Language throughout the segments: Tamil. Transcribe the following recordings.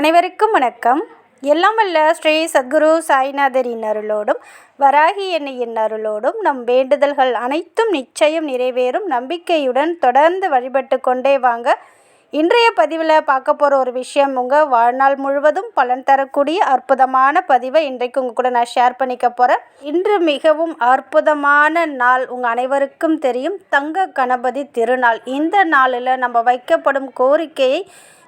அனைவருக்கும் வணக்கம். எல்லாம் வல்ல ஸ்ரீ சத்குரு சாய்நாதரின் அருளோடும் வராகி எண்ணெயின் அருளோடும் நம் வேண்டுதல்கள் அனைத்தும் நிச்சயம் நிறைவேறும். நம்பிக்கையுடன் தொடர்ந்து வழிபட்டு கொண்டே வாங்க. இன்றைய பதிவில் பார்க்க போகிற ஒரு விஷயம் உங்கள் வாழ்நாள் முழுவதும் பலன் தரக்கூடிய அற்புதமான பதிவை இன்றைக்கு உங்கள் கூட நான் ஷேர் பண்ணிக்க போகிறேன் இன்று மிகவும் அற்புதமான நாள் உங்கள் அனைவருக்கும் தெரியும். தங்க கணபதி திருநாள். இந்த நாளில் நம்ம வைக்கப்படும் கோரிக்கையை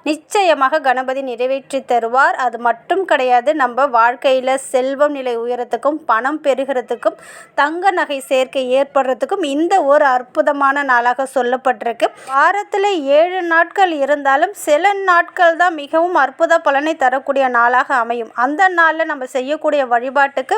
நிச்சயமாக கணபதி நிறைவேற்றி தருவார். அது மட்டும் கிடையாது நம்ம வாழ்க்கையில் செல்வம் நிலை உயரத்துக்கும் பணம் பெருகிறதுக்கும் தங்க நகை சேர்க்கை ஏற்படுறதுக்கும் இந்த ஒரு அற்புதமான நாளாக சொல்லப்பட்டிருக்கு. வாரத்தில் ஏழு நாட்கள் இருந்தாலும் சில நாட்கள் தான் மிகவும் அற்புத பலனை தரக்கூடிய நாளாக அமையும். அந்த நாளில் நம்ம செய்யக்கூடிய வழிபாட்டுக்கு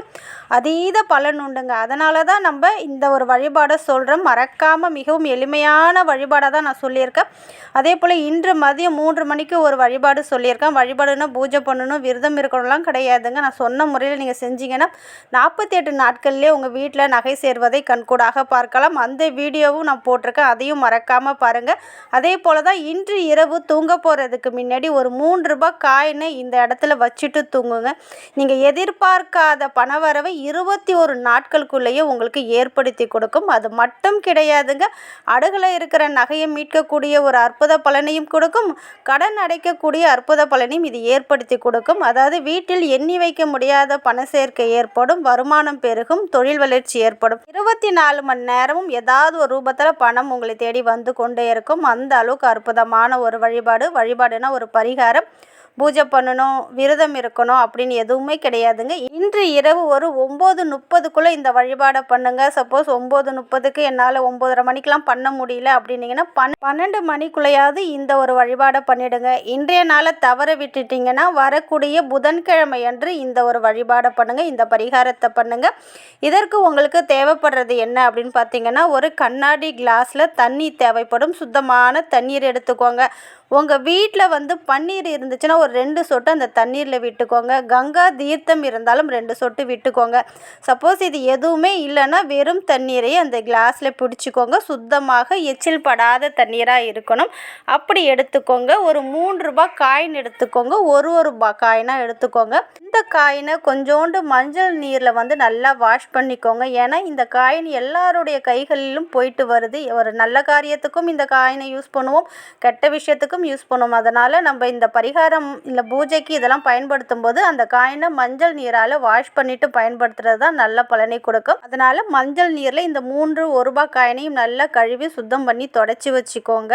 அதீத பலன் உண்டுங்க. அதனால தான் நம்ம இந்த ஒரு வழிபாடை சொல்கிறோம் மறக்காமல் மிகவும் எளிமையான வழிபாடாக தான் நான் சொல்லியிருக்கேன். அதே போல் இன்று மதியம் மூன்று மணிக்கு ஒரு வழிபாடு சொல்லியிருக்கேன். வழிபாடுனா பூஜை பண்ணணும் விரதம் இருக்கணும்லாம் கிடையாதுங்க. நான் சொன்ன முறையில் நீங்கள் செஞ்சீங்கன்னா நாற்பத்தி எட்டு நாட்கள்லேயே உங்கள் வீட்டில் நகை சேர்வதை கண்கூடாக பார்க்கலாம். அந்த வீடியோவும் நான் போட்டிருக்கேன். அதையும் மறக்காமல் பாருங்கள் அதே போல் தான் இன்று இரவு தூங்க போகிறதுக்கு முன்னாடி ஒரு மூன்று ரூபாய் காயினை இந்த இடத்துல வச்சுட்டு தூங்குங்க. நீங்கள் எதிர்பார்க்காத பணவரவை இருபத்தி ஒரு நாட்களுக்குள்ளேயே உங்களுக்கு ஏற்படுத்தி கொடுக்கும். அது மட்டும் கிடையாதுங்க. அடகுல இருக்கிற நகையை மீட்கக்கூடிய ஒரு அற்புத பலனையும் கொடுக்கும். கடன் அடைக்கக்கூடிய அற்புத பலனையும் இது ஏற்படுத்தி கொடுக்கும். அதாவது வீட்டில் எண்ணி வைக்க முடியாத பண சேர்க்கை ஏற்படும் வருமானம் பெருகும் தொழில் வளர்ச்சி ஏற்படும். இருபத்தி நாலு மணி நேரமும் ஏதாவது ஒரு ரூபத்தில் பணம் உங்களை தேடி வந்து கொண்டே இருக்கும். அந்த அளவுக்கு அற்புதமான ஒரு வழிபாடு. வழிபாடுனா ஒரு பரிகாரம். பூஜை பண்ணணும் விரதம் இருக்கணும் அப்படின்னு எதுவுமே கிடையாதுங்க. இன்று இரவு ஒரு ஒம்பது முப்பதுக்குள்ளே இந்த வழிபாடை பண்ணுங்க. சப்போஸ் ஒம்பது முப்பதுக்கு என்னால் ஒம்பதரை மணிக்கெலாம் பண்ண முடியல அப்படின்னீங்கன்னா பன் பன்னெண்டு மணிக்குள்ளேயாவது இந்த ஒரு வழிபாடை பண்ணிடுங்க. இன்றைய நாளை தவற விட்டுட்டிங்கன்னா வரக்கூடிய புதன்கிழமை அன்று இந்த ஒரு வழிபாடை பண்ணுங்க. இந்த பரிகாரத்தை பண்ணுங்க. இதற்கு உங்களுக்கு தேவைப்படுறது என்ன அப்படின்னு பார்த்தீங்கன்னா ஒரு கண்ணாடி கிளாஸில் தண்ணி தேவைப்படும். சுத்தமான தண்ணீர் எடுத்துக்கோங்க. உங்கள் வீட்டில் வந்து பன்னீர் இருந்துச்சுன்னா ஒரு ரெண்டு சொட்டு அந்த தண்ணீரில் விட்டுக்கோங்க. கங்கா தீர்த்தம் இருந்தாலும் ரெண்டு சொட்டு விட்டுக்கோங்க. சப்போஸ் இது எதுவுமே இல்லைன்னா வெறும் தண்ணீரையே அந்த கிளாஸில் பிடிச்சிக்கோங்க. சுத்தமாக எச்சில் படாத தண்ணீராக இருக்கணும். அப்படி எடுத்துக்கோங்க. ஒரு மூன்று ரூபாய் காயின் எடுத்துக்கோங்க. ஒரு ஒரு ரூபா காயினாக எடுத்துக்கோங்க. இந்த காயினை கொஞ்சோண்டு மஞ்சள் நீரில் வந்து நல்லா வாஷ் பண்ணிக்கோங்க. ஏன்னா இந்த காயின் எல்லாருடைய கைகளிலும் போயிட்டு வருது. ஒரு நல்ல காரியத்துக்கும் இந்த காயினை யூஸ் பண்ணுவோம். கெட்ட விஷயத்துக்கும் யூஸ் பண்ணுவோம். அதனால் நம்ம இந்த பரிகாரம் இல்லை பூஜைக்கு இதெல்லாம் பயன்படுத்தும் போது அந்த காயினை மஞ்சள் நீரால் வாஷ் பண்ணிவிட்டு பயன்படுத்துறது தான் நல்ல பலனை கொடுக்கும். அதனால் மஞ்சள் நீரில் இந்த மூன்று ஒரு ரூபாய் காயினையும் நல்லா கழுவி சுத்தம் பண்ணி தொடச்சி வச்சுக்கோங்க.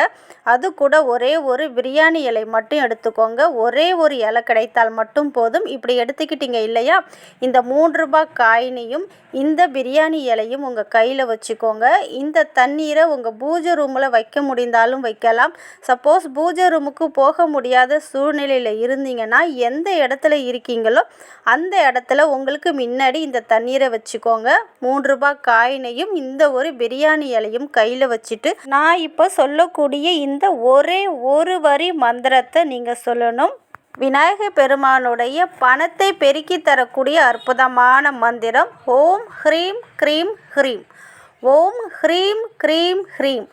அது கூட ஒரே ஒரு பிரியாணி இலை மட்டும் எடுத்துக்கோங்க. ஒரே ஒரு இலை கிடைத்தால் மட்டும் போதும். இப்படி எடுத்துக்கிட்டீங்க இல்லையா? இந்த மூன்று ரூபாய் காயினையும் இந்த பிரியாணி இலையும் உங்கள் கையில் வச்சுக்கோங்க. இந்த தண்ணீரை உங்கள் பூஜை ரூமில் வைக்க முடிந்தாலும் வைக்கலாம். சப்போஸ் பூஜை ரூமுக்கு போக முடியாத சூழ்நிலையில் இருந்தீங்கன்னா எந்த இடத்துல இருக்கீங்களோ அந்த இடத்துல உங்களுக்கு முன்னாடி இந்த தண்ணீரை வச்சுக்கோங்க. மூன்று ரூபாய் காயினையும் இந்த ஒரு பிரியாணி இலையும் கையில் வச்சுட்டு நான் இப்போ சொல்லக்கூடிய இந்த ஒரே ஒரு வரி மந்திரத்தை நீங்கள் சொல்லணும். விநாயக பெருமானுடைய பணத்தை பெருக்கி தரக்கூடிய அற்புதமான மந்திரம். ஓம் ஹ்ரீம் க்ரீம் ஹ்ரீம். ஓம் ஹ்ரீம் க்ரீம் ஹ்ரீம்.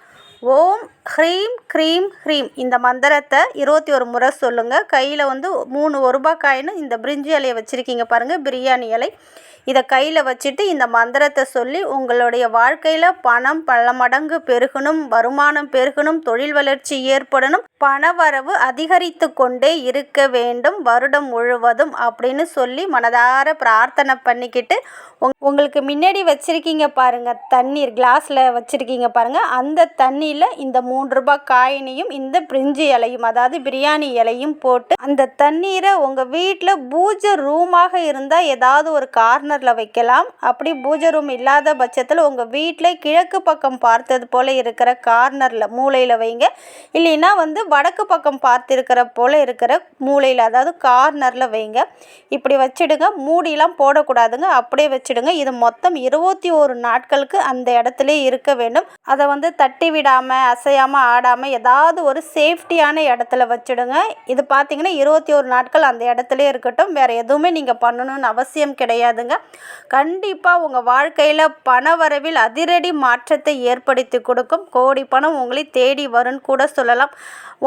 ஓம் ஹ்ரீம் க்ரீம் ஹ்ரீம். இந்த மந்திரத்தை இருபத்தி ஒரு முறை சொல்லுங்கள் கையில் வந்து மூணு ஒரு ரூபாய் இந்த பிரிஞ்சி இலையை வச்சுருக்கீங்க பாருங்கள் பிரியாணி இலை. இதை கையில் வச்சுட்டு இந்த மந்திரத்தை சொல்லி உங்களுடைய வாழ்க்கையில் பணம் பல மடங்கு பெருகணும் வருமானம் பெருகணும் தொழில் வளர்ச்சி ஏற்படணும் பணவரவு அதிகரித்து கொண்டே இருக்க வேண்டும் வருடம் முழுவதும் அப்படின்னு சொல்லி மனதார பிரார்த்தனை பண்ணிக்கிட்டு உங் உங்களுக்கு முன்னாடி வச்சுருக்கீங்க பாருங்கள் தண்ணீர் கிளாஸில் வச்சுருக்கீங்க பாருங்கள் அந்த தண்ணியில் இந்த மூ மூன்று ரூபாய் காயினையும் இந்த பிரிஞ்சி இலையும் அதாவது பிரியாணி இலையும் போட்டு அந்த தண்ணீரை உங்கள் வீட்டில் பூஜை ரூமாக இருந்தால் ஏதாவது ஒரு கார்னரில் வைக்கலாம். அப்படி பூஜை ரூம் இல்லாத பட்சத்தில் உங்கள் வீட்டில் கிழக்கு பக்கம் பார்த்தது போல் இருக்கிற கார்னரில் மூலையில் வைங்க. இல்லைன்னா வந்து வடக்கு பக்கம் பார்த்துருக்கிற போல் இருக்கிற மூலையில் அதாவது கார்னரில் வைங்க. இப்படி வச்சுடுங்க. மூடிலாம் போடக்கூடாதுங்க. அப்படியே வச்சுடுங்க. இது மொத்தம் இருபத்தி ஒரு நாட்களுக்கு அந்த இடத்துல இருக்க வேண்டும். அதை வந்து தட்டி விடாமல் அசையாமல் அசையாமல் ஆடாமல் ஏதாவது ஒரு சேஃப்டியான இடத்துல வச்சுடுங்க. இது பார்த்தீங்கன்னா இருபத்தி ஒரு நாட்கள் அந்த இடத்துல இருக்கட்டும். வேறு எதுவுமே நீங்கள் பண்ணணும்னு அவசியம் கிடையாதுங்க. கண்டிப்பாக உங்கள் வாழ்க்கையில் பண வரவில் அதிரடி மாற்றத்தை ஏற்படுத்தி கொடுக்கும். கோடி பணம் உங்களை தேடி வரும்னு கூட சொல்லலாம்.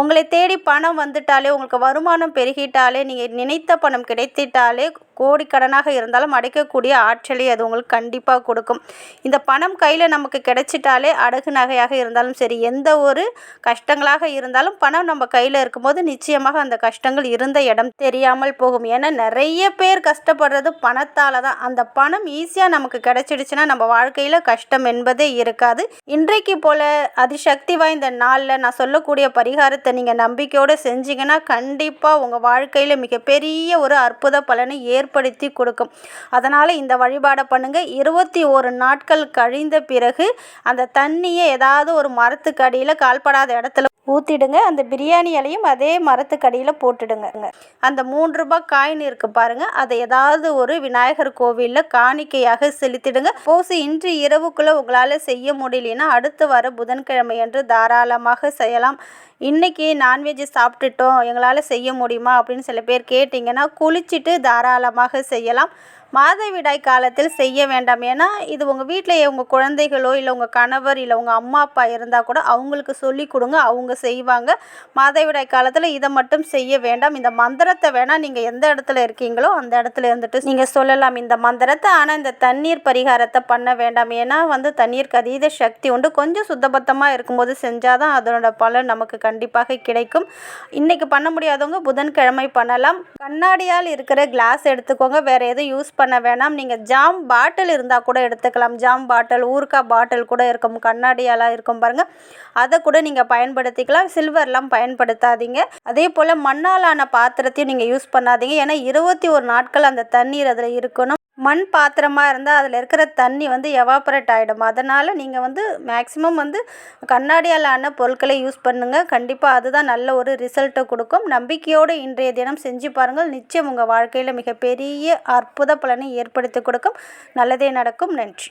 உங்களை தேடி பணம் வந்துட்டாலே உங்களுக்கு வருமானம் பெருகிட்டாலே நீங்கள் நினைத்த பணம் கிடைத்திட்டாலே கோடிக்கடனாக இருந்தாலும் அடைக்கக்கூடிய ஆற்றலை அது உங்களுக்கு கண்டிப்பாக கொடுக்கும். இந்த பணம் கையில் நமக்கு கிடைச்சிட்டாலே அடகு நகையாக இருந்தாலும் சரி எந்த ஒரு கஷ்டங்களாக இருந்தாலும் பணம் நம்ம கையில் இருக்கும்போது நிச்சயமாக அந்த கஷ்டங்கள் இருந்த இடம் தெரியாமல் போகும். ஏன்னா நிறைய பேர் கஷ்டப்படுறது பணத்தால் தான் அந்த பணம் ஈஸியாக நமக்கு கிடைச்சிடுச்சுன்னா நம்ம வாழ்க்கையில் கஷ்டம் என்பதே இருக்காது. இன்றைக்கு போல அதிசக்தி வாய்ந்த நாளில் நான் சொல்லக்கூடிய பரிகாரத்தை நீங்கள் நம்பிக்கையோடு செஞ்சீங்கன்னா கண்டிப்பாக உங்கள் வாழ்க்கையில் மிகப்பெரிய ஒரு அற்புத பலனை ஏற்படுத்தி கொடுக்கும். அதனால் இந்த வழிபாடை பண்ணுங்கள் இருபத்தி ஒரு நாட்கள் கழிந்த பிறகு அந்த தண்ணியை ஏதாவது ஒரு மரத்துக்கு அடியில் கால்படாத இடத்துல ஊற்றிடுங்க அந்த பிரியாணி இலையும் அதே மரத்துக்கடியில் போட்டுடுங்க. அந்த மூன்று ரூபாய் காயின் இருக்குது பாருங்கள் அதை ஏதாவது ஒரு விநாயகர் கோவிலில் காணிக்கையாக செலுத்திடுங்க. போசி இன்று இரவுக்குள்ளே உங்களால் செய்ய முடியலன்னா அடுத்து வர புதன்கிழமை என்று தாராளமாக செய்யலாம். இன்றைக்கி நான்வெஜ் சாப்பிட்டுட்டோம். எங்களால் செய்ய முடியுமா? அப்படின்னு சில பேர் கேட்டிங்கன்னா குளிச்சுட்டு தாராளமாக செய்யலாம். மாதவிடாய் காலத்தில் செய்ய வேண்டாம். ஏன்னா இது உங்கள் வீட்டில் உங்கள் குழந்தைகளோ இல்லை உங்கள் கணவர் இல்லை உங்கள் அம்மா அப்பா இருந்தால் கூட அவங்களுக்கு சொல்லி கொடுங்க. அவங்க செய்வாங்க. மாதவிடாய் காலத்தில் இதை மட்டும் செய்ய வேண்டாம். இந்த மந்திரத்தை வேணால் நீங்கள் எந்த இடத்துல இருக்கீங்களோ அந்த இடத்துல இருந்துட்டு நீங்கள் சொல்லலாம். இந்த மந்திரத்தை ஆனால் இந்த தண்ணீர் பரிகாரத்தை பண்ண வேண்டாம். ஏன்னா வந்து தண்ணீருக்கு அதீத சக்தி உண்டு. கொஞ்சம் சுத்தபத்தமாக இருக்கும்போது செஞ்சால் தான் அதனோட பலன் நமக்கு கண்டிப்பாக கிடைக்கும். இன்றைக்கி பண்ண முடியாதவங்க புதன்கிழமை பண்ணலாம். கண்ணாடியால் இருக்கிற கிளாஸ் எடுத்துக்கோங்க. வேறு எதுவும் யூஸ் பண்ண வேணாம். நீங்கள் ஜாம் பாட்டில் இருந்தால் கூட எடுத்துக்கலாம். ஜாம் பாட்டில் ஊறுகாய் பாட்டில் கூட இருக்கும். கண்ணாடியெல்லாம் இருக்கும் பாருங்கள் அதை கூட நீங்கள் பயன்படுத்திக்கலாம். சில்வர்லாம் பயன்படுத்தாதீங்க. அதே போல் மண்ணாலான பாத்திரத்தையும் நீங்கள் யூஸ் பண்ணாதீங்க. ஏன்னா இருபத்தி ஒரு நாட்கள் அந்த தண்ணீர் அதில் இருக்கணும். மண் பாத்திரமாக இருந்தால் அதில் இருக்கிற தண்ணி வந்து எவாப்ரேட் ஆகிடும் அதனால் நீங்கள் வந்து மேக்ஸிமம் வந்து கண்ணாடியால் ஆன பொருட்களை யூஸ் பண்ணுங்கள் கண்டிப்பாக அதுதான் நல்ல ஒரு ரிசல்ட்டை கொடுக்கும். நம்பிக்கையோடு இன்றைய தினம் செஞ்சு பாருங்கள். நிச்சயம் உங்கள் வாழ்க்கையில் மிகப்பெரிய அற்புத பலனை ஏற்படுத்தி கொடுக்கும். நல்லதே நடக்கும். நன்றி.